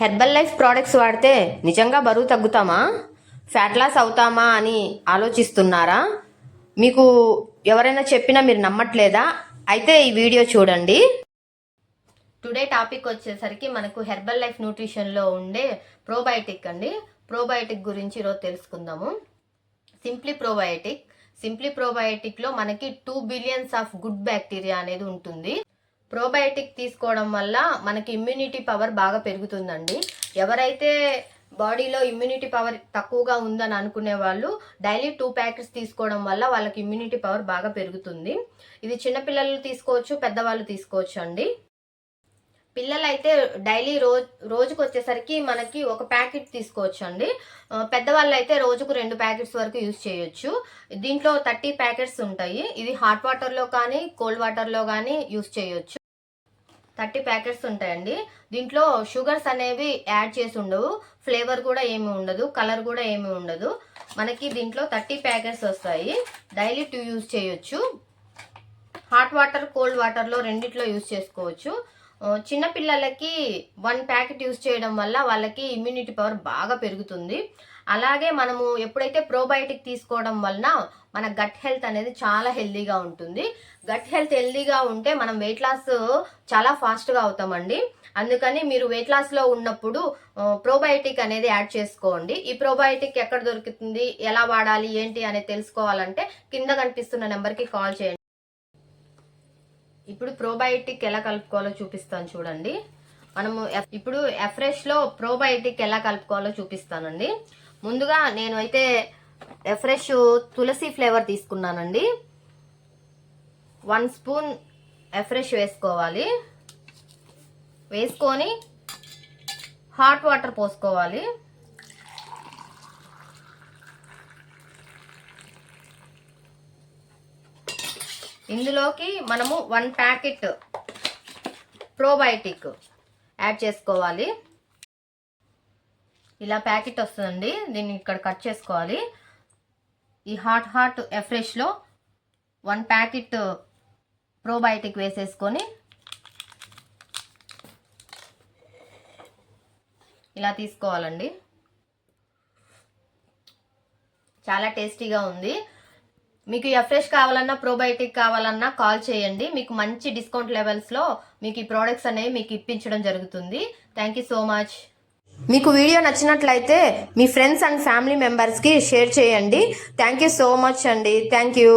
Herbal life products వాడితే నిజంగా బరువు తగ్గుతామా? ఫ్యాట్ లాస్ అవుతామా అని ఆలోచిస్తున్నారా? మీకు ఎవరైనా చెప్పినా మీరు నమ్మట్లేదా? అయితే ఈ వీడియో చూడండి. టుడే టాపిక్ వచ్చేసరికి మనకు హెర్బల్ లైఫ్ న్యూట్రిషన్లో ఉండే ప్రోబయోటిక్ అండి. ప్రోబయోటిక్ గురించి ఈరోజు తెలుసుకుందాము. Simply probiotic. సింప్లీ ప్రోబయోటిక్లో మనకి two billions of good bacteria అనేది ఉంటుంది. ప్రోబయోటిక్ తీసుకోవడం వల్ల మనకి ఇమ్యూనిటీ పవర్ బాగా పెరుగుతుందండి. ఎవరైతే బాడీలో ఇమ్యూనిటీ పవర్ తక్కువగా ఉందని అనుకునే వాళ్ళు డైలీ టూ ప్యాకెట్స్ తీసుకోవడం వల్ల వాళ్ళకి ఇమ్యూనిటీ పవర్ బాగా పెరుగుతుంది. ఇది చిన్నపిల్లలు తీసుకోవచ్చు పెద్దవాళ్ళు తీసుకోవచ్చు అండి. పిల్లలు అయితే డైలీ రోజు రోజుకు వచ్చేసరికి మనకి ఒక ప్యాకెట్ తీసుకోవచ్చు అండి. పెద్దవాళ్ళు అయితే రోజుకు రెండు ప్యాకెట్స్ వరకు యూజ్ చేయొచ్చు. దీంట్లో థర్టీ ప్యాకెట్స్ ఉంటాయి. ఇది హాట్ వాటర్లో కానీ కోల్డ్ వాటర్లో కానీ యూజ్ చేయొచ్చు. థర్టీ ప్యాకెట్స్ ఉంటాయండి. దీంట్లో షుగర్స్ అనేవి యాడ్ చేసి ఉండవు. ఫ్లేవర్ కూడా ఏమి ఉండదు. కలర్ కూడా ఏమి ఉండదు. మనకి దీంట్లో థర్టీ ప్యాకెట్స్ వస్తాయి. డైలీ టూ యూజ్ చేయొచ్చు. హాట్ వాటర్ కోల్డ్ వాటర్లో రెండిట్లో యూజ్ చేసుకోవచ్చు. చిన్నపిల్లలకి వన్ ప్యాకెట్ యూజ్ చేయడం వల్ల వాళ్ళకి ఇమ్యూనిటీ పవర్ బాగా పెరుగుతుంది. అలాగే మనము ఎప్పుడైతే ప్రోబయోటిక్ తీసుకోవడం వలన మన గట్ హెల్త్ అనేది చాలా హెల్దీగా ఉంటుంది. గట్ హెల్త్ హెల్దీగా ఉంటే మనం వెయిట్ లాస్ చాలా ఫాస్ట్గా అవుతామండి. అందుకని మీరు వెయిట్ లాస్లో ఉన్నప్పుడు ప్రోబయోటిక్ అనేది యాడ్ చేసుకోండి. ఈ ప్రోబయోటిక్ ఎక్కడ దొరుకుతుంది ఎలా వాడాలి ఏంటి అనేది తెలుసుకోవాలంటే కింద కనిపిస్తున్న నెంబర్కి కాల్ చేయండి. ఇప్పుడు ప్రోబయోటిక్ ఎలా కలుపుకోవాలో చూపిస్తాను చూడండి. మనము ఎఫ్- ఇప్పుడు ఎఫ్రెష్లో ప్రోబయోటిక్ ఎలా కలుపుకోవాలో చూపిస్తానండి. ముందుగా నేను అయితే ఎఫ్రెష్ తులసి ఫ్లేవర్ తీసుకున్నానండి. వన్ స్పూన్ ఎఫ్రెష్ వేసుకోవాలి. వేసుకొని హాట్ వాటర్ పోసుకోవాలి. ఇందులోకి మనము వన్ ప్యాకెట్ ప్రోబయోటిక్ యాడ్ చేసుకోవాలి. ఇలా ప్యాకెట్ వస్తుందండి. దీన్ని ఇక్కడ కట్ చేసుకోవాలి. ఈ హాట్ హాట్ ఎఫ్రెష్లో వన్ ప్యాకెట్ ప్రోబయోటిక్ వేసేసుకొని ఇలా తీసుకోవాలండి. చాలా టేస్టీగా ఉంది. మీకు ఎఫ్రెష్ కావాలన్నా ప్రోబయోటిక్ కావాలన్నా కాల్ చేయండి. మీకు మంచి డిస్కౌంట్ లెవెల్స్లో మీకు ఈ ప్రోడక్ట్స్ అనేవి మీకు ఇప్పించడం జరుగుతుంది. థ్యాంక్ యూ సో మచ్ మీకు వీడియో నచ్చినట్లయితే మీ ఫ్రెండ్స్ అండ్ ఫ్యామిలీ మెంబర్స్కి షేర్ చేయండి. థ్యాంక్ యూ సో మచ్ అండి. Thank you